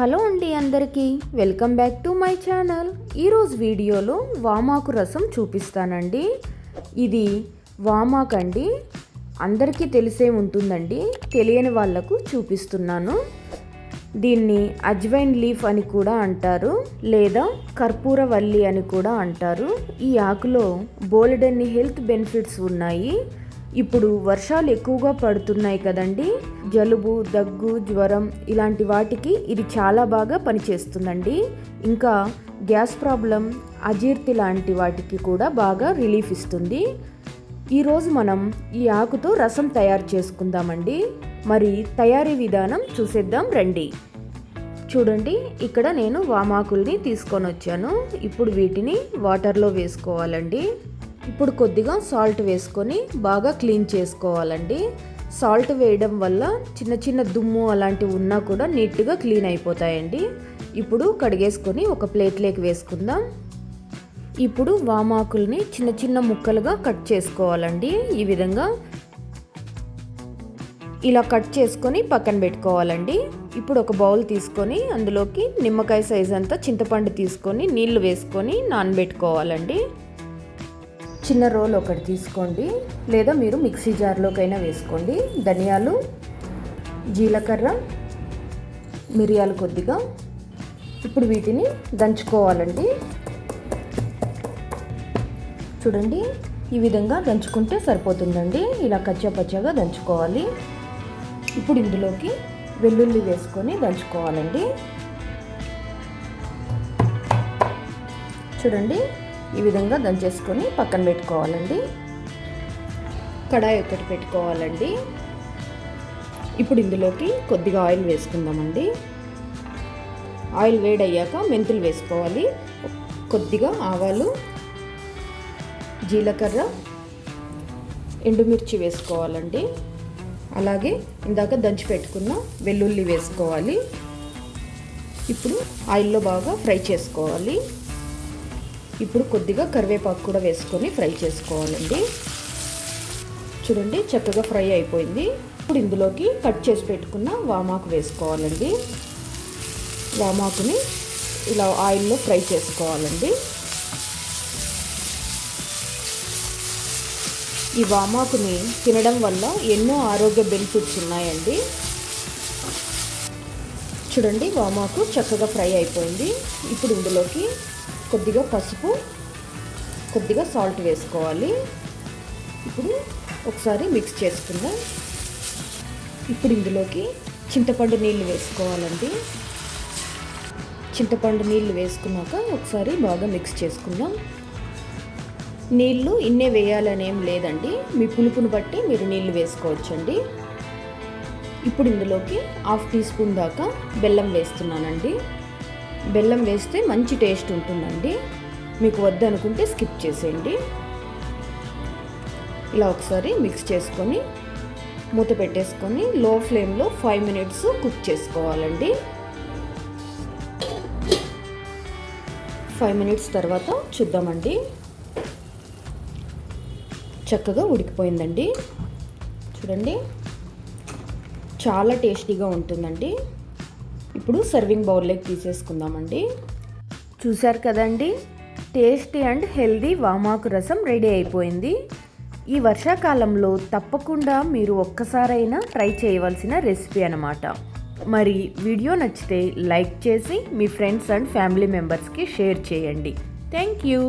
Hello అండి అందరికీ. Welcome back to my channel. ఈరోజు వీడియోలో వామాకు రసం చూపిస్తానండి. ఇది వామాకు అండి. అందరికీ తెలిసే ఉంటుందండి. తెలియని వాళ్ళకు చూపిస్తున్నాను. దీన్ని అజ్వైన్ లీఫ్ అని కూడా అంటారు. లేదా కర్పూరవల్లి అని కూడా అంటారు. ఈ ఆకులో బోలెడన్ని హెల్త్ బెనిఫిట్స్ ఉన్నాయి. ఇప్పుడు వర్షాలు ఎక్కువగా పడుతున్నాయి కదండి. జలుబు దగ్గు జ్వరం ఇలాంటి వాటికి ఇది చాలా బాగా పనిచేస్తుందండి. ఇంకా గ్యాస్ ప్రాబ్లం అజీర్తి లాంటి వాటికి కూడా బాగా రిలీఫ్ ఇస్తుంది. ఈరోజు మనం ఈ ఆకుతో రసం తయారు చేసుకుందామండి. మరి తయారీ విధానం చూసేద్దాం రండి. చూడండి ఇక్కడ నేను వామాకుల్ని తీసుకొని వచ్చాను ఇప్పుడు వీటిని వాటర్లో వేసుకోవాలండి. ఇప్పుడు కొద్దిగా సాల్ట్ వేసుకొని బాగా క్లీన్ చేసుకోవాలండి. సాల్ట్ వేయడం వల్ల చిన్న చిన్న దుమ్ము అలాంటివి ఉన్నా కూడా నీట్గా క్లీన్ అయిపోతాయండి. ఇప్పుడు కడిగేసుకొని ఒక ప్లేట్లోకి వేసుకుందాం. ఇప్పుడు వామాకుల్ని చిన్న చిన్న ముక్కలుగా కట్ చేసుకోవాలండి. ఈ విధంగా ఇలా కట్ చేసుకొని పక్కన పెట్టుకోవాలండి. ఇప్పుడు ఒక బౌల్ తీసుకొని అందులోకి నిమ్మకాయ సైజ్ అంతా చింతపండు తీసుకొని నీళ్ళు వేసుకొని నానబెట్టుకోవాలండి. చిన్న రోల్ ఒకటి తీసుకోండి. లేదా మీరు మిక్సీ జార్లోకైనా వేసుకోండి. ధనియాలు జీలకర్ర మిరియాలు కొద్దిగా. ఇప్పుడు వీటిని దంచుకోవాలండి. చూడండి ఈ విధంగా దంచుకుంటే సరిపోతుందండి. ఇలా కచ్చాపచ్చాగా దంచుకోవాలి. ఇప్పుడు ఇందులోకి వెల్లుల్లి వేసుకొని దంచుకోవాలండి. చూడండి ఈ విధంగా దంచేసుకొని పక్కన పెట్టుకోవాలండి. కడాయి ఒకటి పెట్టుకోవాలండి. ఇప్పుడు ఇందులోకి కొద్దిగా ఆయిల్ వేసుకుందామండి. ఆయిల్ వేడయ్యాక మెంతులు వేసుకోవాలి. కొద్దిగా ఆవాలు జీలకర్ర ఎండుమిర్చి వేసుకోవాలండి. అలాగే ఇందాక దంచి పెట్టుకున్న వెల్లుల్లి వేసుకోవాలి. ఇప్పుడు ఆయిల్లో బాగా ఫ్రై చేసుకోవాలి. ఇప్పుడు కొద్దిగా కరివేపాకు కూడా వేసుకొని ఫ్రై చేసుకోవాలండి. చూడండి చక్కగా ఫ్రై అయిపోయింది. ఇప్పుడు ఇందులోకి కట్ చేసి పెట్టుకున్న వామాకు వేసుకోవాలండి. వామాకుని ఇలా ఆయిల్లో ఫ్రై చేసుకోవాలండి. ఈ వామాకుని తినడం వల్ల ఎన్నో ఆరోగ్య బెనిఫిట్స్ ఉన్నాయండి. చూడండి వామాకు చక్కగా ఫ్రై అయిపోయింది. ఇప్పుడు ఇందులోకి కొద్దిగా పసుపు కొద్దిగా సాల్ట్ వేసుకోవాలి. ఇప్పుడు ఒకసారి మిక్స్ చేసుకుందాం. ఇప్పుడు ఇందులోకి చింతపండు నీళ్ళు వేసుకోవాలండి. చింతపండు నీళ్ళు వేసుకున్నాక ఒకసారి బాగా మిక్స్ చేసుకుందాం. నీళ్ళు ఇన్నే వేయాలని ఏం లేదండి. మీ పులుపుని బట్టి మీరు నీళ్ళు వేసుకోవచ్చండి. ఇప్పుడు ఇందులోకి హాఫ్ టీ స్పూన్ దాకా బెల్లం వేస్తున్నానండి. బెల్లం వేస్తే మంచి టేస్ట్ ఉంటుందండి. మీకు వద్దనుకుంటే స్కిప్ చేసేయండి. ఇలా ఒకసారి మిక్స్ చేసుకొని మూత పెట్టేసుకొని లో ఫ్లేమ్లో ఫైవ్ మినిట్స్ కుక్ చేసుకోవాలండి. ఫైవ్ మినిట్స్ తర్వాత చూద్దామండి. చక్కగా ఉడికిపోయిందండి. చూడండి. చాలా టేస్టీగా ఉంటుందండి. ఇప్పుడు సర్వింగ్ బౌల్లోకి తీసేసుకుందామండి. చూశారు కదండి టేస్టీ అండ్ హెల్దీ వామాకు రసం రెడీ అయిపోయింది. ఈ వర్షాకాలంలో తప్పకుండా మీరు ఒక్కసారైనా ట్రై చేయవలసిన రెసిపీ అనమాట మరి వీడియో నచ్చితే లైక్ చేసి మీ ఫ్రెండ్స్ అండ్ ఫ్యామిలీ మెంబర్స్కి షేర్ చేయండి. Thank you